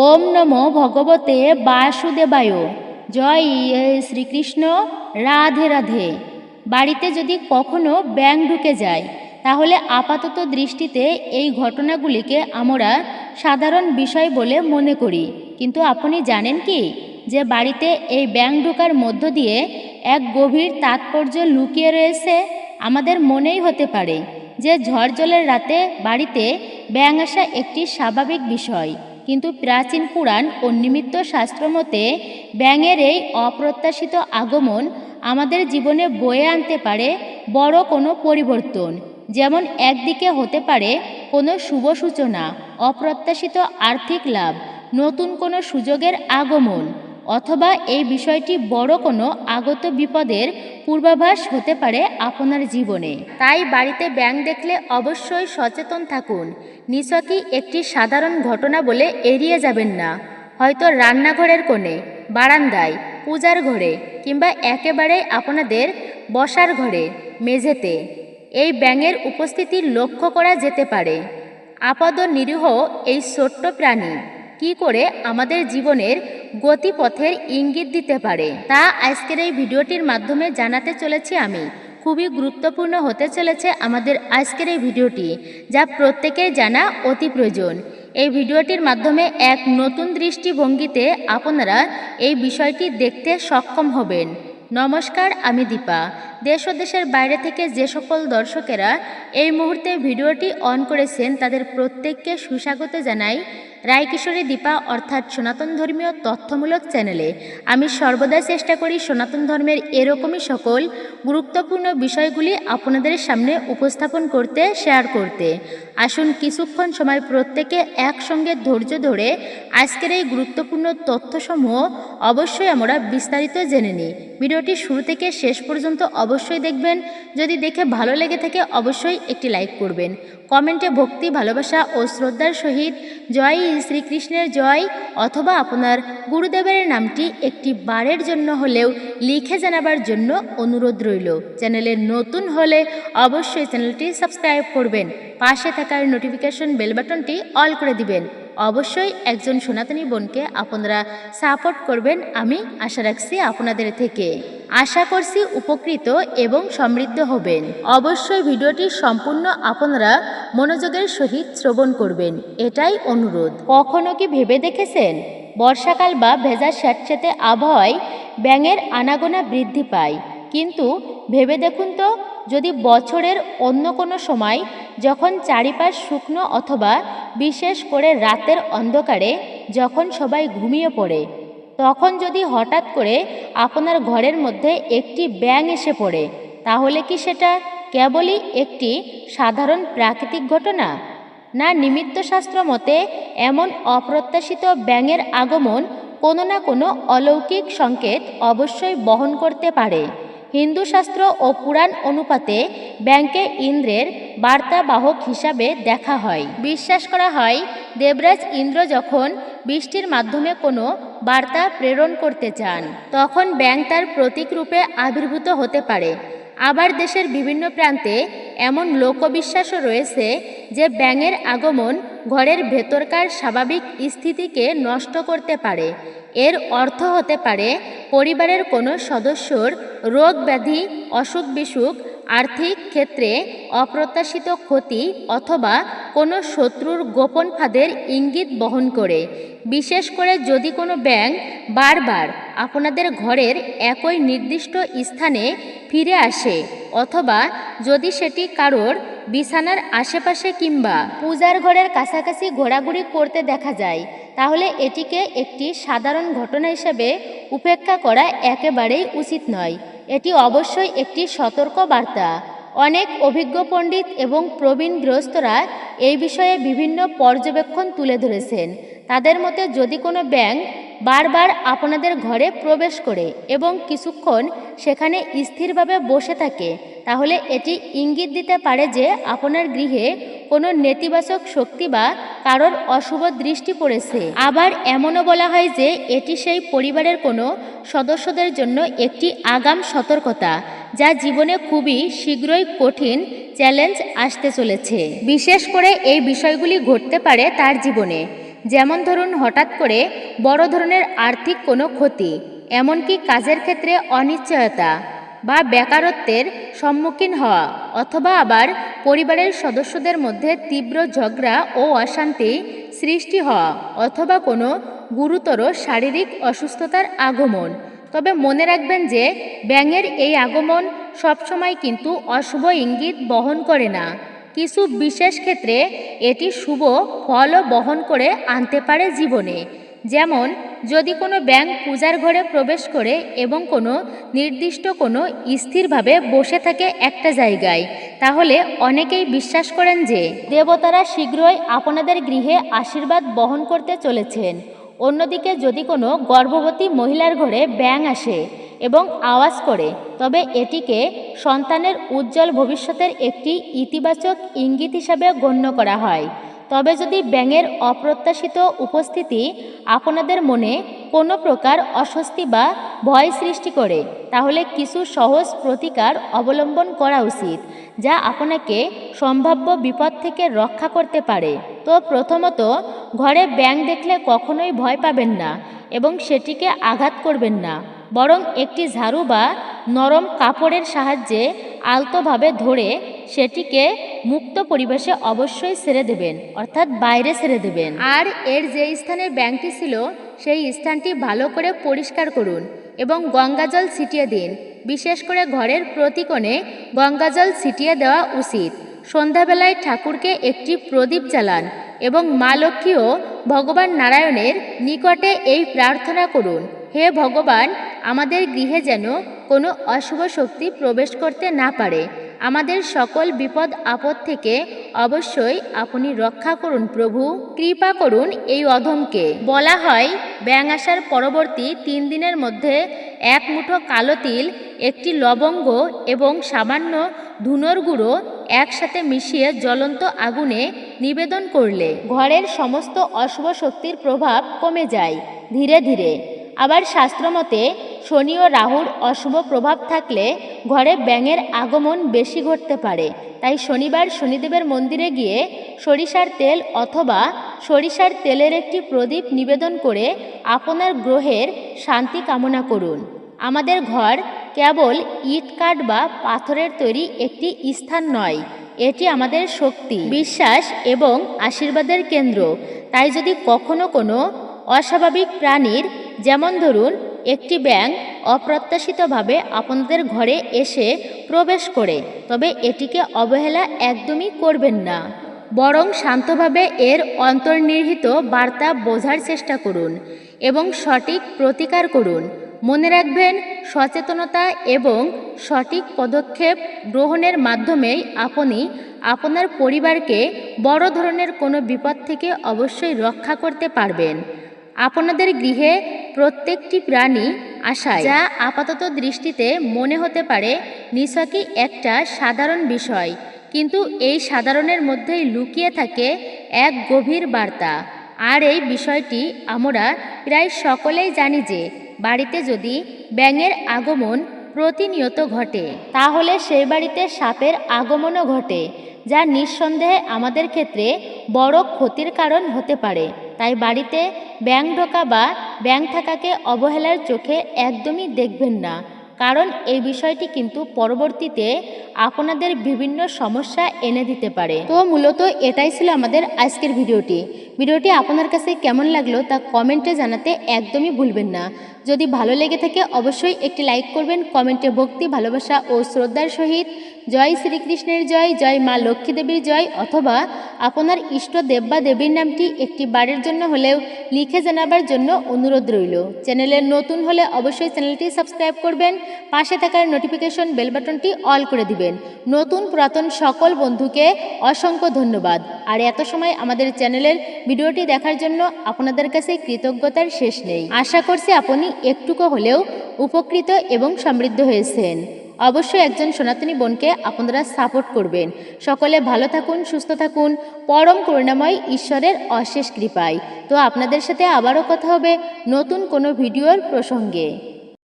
ওম নমো ভগবতে বাসুদেবায়। জয় শ্রীকৃষ্ণ, রাধে রাধে। বাড়িতে যদি কখনো ব্যাং ঢুকে যায়, তাহলে আপাতত দৃষ্টিতে এই ঘটনাগুলিকে আমরা সাধারণ বিষয় বলে মনে করি। কিন্তু আপনি জানেন কি? যে বাড়িতে এই ব্যাং ঢোকার মধ্য দিয়ে এক গভীর তাৎপর্য লুকিয়ে রয়েছে, আমাদের মনেই হতে পারে যে ঝড় জলের রাতে বাড়িতে ব্যাং আসা একটি স্বাভাবিক বিষয়। কিন্তু প্রাচীন পুরাণ ও নিমিত্ত শাস্ত্র মতে ব্যাঙের এই অপ্রত্যাশিত আগমন আমাদের জীবনে বয়ে আনতে পারে বড় কোনো পরিবর্তন। যেমন একদিকে হতে পারে কোনো শুভ সূচনা, অপ্রত্যাশিত আর্থিক লাভ, নতুন কোনো সুযোগের আগমন। অথবা এই বিষয়টি বড় কোনো আগত বিপদের পূর্বাভাস হতে পারে আপনার জীবনে। তাই বাড়িতে ব্যাং দেখলে অবশ্যই সচেতন থাকুন। নিছকই একটি সাধারণ ঘটনা বলে এড়িয়ে যাবেন না। হয়তো রান্নাঘরের কোণে, বারান্দায়, পূজার ঘরে কিংবা একেবারে আপনাদের বসার ঘরে, মেঝেতে এই ব্যাঙের উপস্থিতি লক্ষ্য করা যেতে পারে। আপদ নিরীহ এই ছোট্ট প্রাণী কি করে আমাদের জীবনের গতিপথের ইঙ্গিত দিতে পারে? তা আজকের এই ভিডিওটির মাধ্যমে জানাতে চলেছি আমি। খুবই গুরুত্বপূর্ণ হতে চলেছে আমাদের আজকের এই ভিডিওটি, যা প্রত্যেকের জানা অতি প্রয়োজন। এই ভিডিওটির মাধ্যমে এক নতুন দৃষ্টিভঙ্গিতে আপনারা এই বিষয়টি দেখতে সক্ষম হবেন। নমস্কার, আমি দীপা। দেশ ও দেশের বাইরে থেকে যে সকল দর্শকেরা এই মুহূর্তে ভিডিওটি অন করেছেন, তাদের প্রত্যেককে সুস্বাগত জানাই। রায়কিশোরী দীপা অর্থাৎ সনাতন ধর্মীয় তথ্যমূলক চ্যানেলে আমি সর্বদা চেষ্টা করি সনাতন ধর্মের এরকমই সকল গুরুত্বপূর্ণ বিষয়গুলি আপনাদের সামনে উপস্থাপন করতে শেয়ার করতে। আসুন কিছুক্ষণ সময় প্রত্যেকে একসঙ্গে ধৈর্য ধরে আজকের এই গুরুত্বপূর্ণ তথ্যসমূহ অবশ্যই আমরা বিস্তারিত জেনে নিই। ভিডিওটি শুরু থেকে শেষ পর্যন্ত অবশ্যই দেখবেন। যদি দেখে ভালো লেগে থাকে, অবশ্যই একটি লাইক করবেন। কমেন্টে ভক্তি, ভালোবাসা ও শ্রদ্ধার সহিত জয় শ্রীকৃষ্ণের জয় অথবা আপনার গুরুদেবের নামটি একটি বারের জন্য হলেও লিখে জানাবার জন্য অনুরোধ রইল। চ্যানেলে নতুন হলে অবশ্যই চ্যানেলটি সাবস্ক্রাইব করবেন। পাশে থাকার নোটিফিকেশন বেল বাটনটি অল করে দিবেন। অবশ্যই একজন সনাতনী বোনকে আপনারা সাপোর্ট করবেন, আমি আশা রাখছি আপনাদের থেকে। আশা করছি উপকৃত এবং সমৃদ্ধ হবেন। অবশ্যই ভিডিওটি সম্পূর্ণ আপনারা মনোযোগের সহিত শ্রবণ করবেন, এটাই অনুরোধ। কখনো কি ভেবে দেখেছেন? বর্ষাকাল বা ভেজা স্যাঁতস্যাঁতে আবহাওয়ায় ব্যাঙের আনাগোনা বৃদ্ধি পায়। কিন্তু ভেবে দেখুন তো যদি বছরের অন্য কোনো সময় যখন চারিপাশ শুকনো অথবা বিশেষ করে রাতের অন্ধকারে যখন সবাই ঘুমিয়ে পড়ে, তখন যদি হঠাৎ করে আপনার ঘরের মধ্যে একটি ব্যাঙ এসে পড়ে, তাহলে কি সেটা কেবলই একটি সাধারণ প্রাকৃতিক ঘটনা? না নিমিত্ত শাস্ত্র মতে এমন অপ্রত্যাশিত ব্যাঙের আগমন কোনো না কোনো অলৌকিক সংকেত অবশ্যই বহন করতে পারে। হিন্দু শাস্ত্র ও পুরাণ অনুপাতে ব্যাংকে ইন্দ্রের বার্তাবাহক হিসাবে দেখা হয়। বিশ্বাস করা হয়, দেবরাজ ইন্দ্র যখন বৃষ্টির মাধ্যমে কোনো বার্তা প্রেরণ করতে চান, তখন ব্যাংক তার প্রতীক রূপে আবির্ভূত হতে পারে। আবার দেশের বিভিন্ন প্রান্তে এমন লোকবিশ্বাসও রয়েছে যে ব্যাঙের আগমন ঘরের ভেতরকার স্বাভাবিক স্থিতিকে নষ্ট করতে পারে। এর অর্থ হতে পারে পরিবারের কোনো সদস্যর রোগ ব্যাধি, অসুখ বিসুখ, আর্থিক ক্ষেত্রে অপ্রত্যাশিত ক্ষতি অথবা কোনো শত্রুর গোপন ফাঁদের ইঙ্গিত বহন করে। বিশেষ করে যদি কোনো ব্যাঙ বারবার আপনাদের ঘরের একই নির্দিষ্ট স্থানে ফিরে আসে, অথবা যদি সেটি কারোর বিছানার আশেপাশে কিংবা পূজার ঘরের কাছাকাছি ঘোরাঘুরি করতে দেখা যায়, তাহলে এটিকে একটি সাধারণ ঘটনা হিসেবে উপেক্ষা করা একেবারেই উচিত নয়। এটি অবশ্যই একটি সতর্ক বার্তা অনেক অভিজ্ঞ পণ্ডিত এবং প্রবীণ গৃহস্থরা এই বিষয়ে বিভিন্ন পর্যবেক্ষণ তুলে ধরেছেন। তাদের মতে যদি কোনো ব্যাংক বারবার আপনাদের ঘরে প্রবেশ করে এবং কিছুক্ষণ সেখানে স্থিরভাবে বসে থাকে, তাহলে এটি ইঙ্গিত দিতে পারে যে আপনার গৃহে কোনো নেতিবাচক শক্তি বা কারোর অশুভ দৃষ্টি পড়েছে। আবার এমনও বলা হয় যে এটি সেই পরিবারের কোনো সদস্যদের জন্য একটি আগাম সতর্কতা, যা জীবনে খুবই শীঘ্রই কঠিন চ্যালেঞ্জ আসতে চলেছে। বিশেষ করে এই বিষয়গুলি ঘটতে পারে তার জীবনে। যেমন ধরুন হঠাৎ করে বড় ধরনের আর্থিক কোনো ক্ষতি, এমনকি কাজের ক্ষেত্রে অনিশ্চয়তা বা বেকারত্বের সম্মুখীন হওয়া অথবা আবার পরিবারের সদস্যদের মধ্যে তীব্র ঝগড়া ও অশান্তি সৃষ্টি হওয়া অথবা কোনো গুরুতর শারীরিক অসুস্থতার আগমন। তবে মনে রাখবেন যে ব্যাঙের এই আগমন সবসময় কিন্তু অশুভ ইঙ্গিত বহন করে না। কিছু বিশেষ ক্ষেত্রে এটি শুভ ফলও বহন করে আনতে পারে জীবনে। যেমন, যদি কোনো ব্যাঙ পূজার ঘরে প্রবেশ করে এবং কোনো নির্দিষ্ট কোনো স্থিরভাবে বসে থাকে একটা জায়গায়, তাহলে অনেকেই বিশ্বাস করেন যে দেবতারা শীঘ্রই আপনাদের গৃহে আশীর্বাদ বহন করতে চলেছেন। অন্যদিকে, যদি কোনো গর্ভবতী মহিলার ঘরে ব্যাঙ আসে এবং আওয়াজ করে, তবে এটিকে সন্তানের উজ্জ্বল ভবিষ্যতের একটি ইতিবাচক ইঙ্গিত হিসাবে গণ্য করা হয়। তবে যদি ব্যাঙের অপ্রত্যাশিত উপস্থিতি আপনাদের মনে কোনো প্রকার অস্বস্তি বা ভয় সৃষ্টি করে, তাহলে কিছু সহজ প্রতিকার অবলম্বন করা উচিত, যা আপনাকে সম্ভাব্য বিপদ থেকে রক্ষা করতে পারে। তো প্রথমত, ঘরে ব্যাঙ দেখলে কখনোই ভয় পাবেন না এবং সেটিকে আঘাত করবেন না, বরং একটি ঝাড়ু বা নরম কাপড়ের সাহায্যে আলতোভাবে ধরে সেটিকে মুক্ত পরিবেশে অবশ্যই ছেড়ে দেবেন, অর্থাৎ বাইরে ছেড়ে দেবেন। আর এর যে স্থানে ব্যাংকটি ছিল, সেই স্থানটি ভালো করে পরিষ্কার করুন এবং গঙ্গাজল ছিটিয়ে দিন। বিশেষ করে ঘরের প্রতিকোণে গঙ্গাজল ছিটিয়ে দেওয়া উচিত। সন্ধ্যাবেলায় ঠাকুরকে একটি প্রদীপ জ্বালান এবং মা লক্ষ্মী ও ভগবান নারায়ণের নিকটে এই প্রার্থনা করুন, হে ভগবান আমাদের গৃহে যেন কোনো অশুভ শক্তি প্রবেশ করতে না পারে, আমাদের সকল বিপদ আপদ থেকে অবশ্যই আপনি রক্ষা করুন প্রভু। কৃপা করুন এই অধমকে। বলা হয় ব্যাং আসার পরবর্তী তিন দিনের মধ্যে এক মুঠো কালো তিল, একটি লবঙ্গ এবং সামান্য ধুনোর গুঁড়ো একসাথে মিশিয়ে জ্বলন্ত আগুনে নিবেদন করলে ঘরের সমস্ত অশুভ শক্তির প্রভাব কমে যায় ধীরে ধীরে। আবার শাস্ত্রমতে শনি ও রাহুর অশুভ প্রভাব থাকলে ঘরে ব্যাঙের আগমন বেশি ঘটতে পারে। তাই শনিবার শনিদেবের মন্দিরে গিয়ে সরিষার তেল অথবা সরিষার তেলের একটি প্রদীপ নিবেদন করে আপনার গ্রহের শান্তি কামনা করুন। আমাদের ঘর কেবল ইট কাঠ বা পাথরের তৈরি একটি স্থান নয়, এটি আমাদের শক্তি, বিশ্বাস এবং আশীর্বাদের কেন্দ্র। তাই যদি কখনো কোনো অস্বাভাবিক প্রাণীর, যেমন ধরুন একটি ব্যাঙ অপ্রত্যাশিতভাবে আপনাদের ঘরে এসে প্রবেশ করে, তবে এটিকে অবহেলা একদমই করবেন না। বরং শান্তভাবে এর অন্তর্নিহিত বার্তা বোঝার চেষ্টা করুন এবং সঠিক প্রতিকার করুন। মনে রাখবেন, সচেতনতা এবং সঠিক পদক্ষেপ গ্রহণের মাধ্যমেই আপনি আপনার পরিবারকে বড় ধরনের কোনো বিপদ থেকে অবশ্যই রক্ষা করতে পারবেন। আপনাদের গৃহে প্রত্যেকটি প্রাণী আশায়, যা আপাতত দৃষ্টিতে মনে হতে পারে নিছকই একটা সাধারণ বিষয়, কিন্তু এই সাধারণের মধ্যেই লুকিয়ে থাকে এক গভীর বার্তা। আর এই বিষয়টি আমরা প্রায় সকলেই জানি যে, বাড়িতে যদি ব্যাঙের আগমন প্রতিনিয়ত ঘটে, তাহলে সেই বাড়িতে সাপের আগমনও ঘটে। যা নিঃসন্দেহে আমাদের ক্ষেত্রে বড় ক্ষতির কারণ হতে পারে। তাই বাড়িতে ব্যাং ঢোকা বা ব্যাং থাকাকে অবহেলার চোখে একদমই দেখবেন না। কারণ এই বিষয়টি কিন্তু পরবর্তীতে আপনাদের বিভিন্ন সমস্যা এনে দিতে পারে। তো মূলত এটাই ছিল আমাদের আজকের ভিডিওটি। ভিডিওটি আপনার কাছে কেমন লাগল তা কমেন্টে জানাতে একদমই ভুলবেন না। যদি ভালো লেগে থাকে অবশ্যই একটি লাইক করবেন, কমেন্টে ভক্তি, ভালোবাসা ও শ্রদ্ধার সহিত জয় শ্রীকৃষ্ণের জয় জয় মা লক্ষ্মী দেবীর জয় অথবা আপনার ইষ্ট দেব বা দেবীর নামটি একটি বারের জন্য হলেও লিখে জানাবার জন্য অনুরোধ রইল। চ্যানেলের নতুন হলে অবশ্যই চ্যানেলটি সাবস্ক্রাইব করবেন, পাশে থাকার নোটিফিকেশন বেল বাটনটি অল করে দিবেন। নতুন পুরাতন সকল বন্ধুকে অসংখ্য ধন্যবাদ। আর এত সময় আমাদের চ্যানেলের ভিডিওটি দেখার জন্য আপনাদের কাছে কৃতজ্ঞতার শেষ নেই। আশা করছি আপনি একটুকু হলেও উপকৃত এবং সমৃদ্ধ হয়েছেন। অবশ্যই একজন সনাতনী বোনকে আপনারা সাপোর্ট করবেন। সকলে ভালো থাকুন, সুস্থ থাকুন। পরম করুণাময় ঈশ্বরের অশেষ কৃপায়। তো আপনাদের সাথে আবারও কথা হবে নতুন কোনো ভিডিওর প্রসঙ্গে।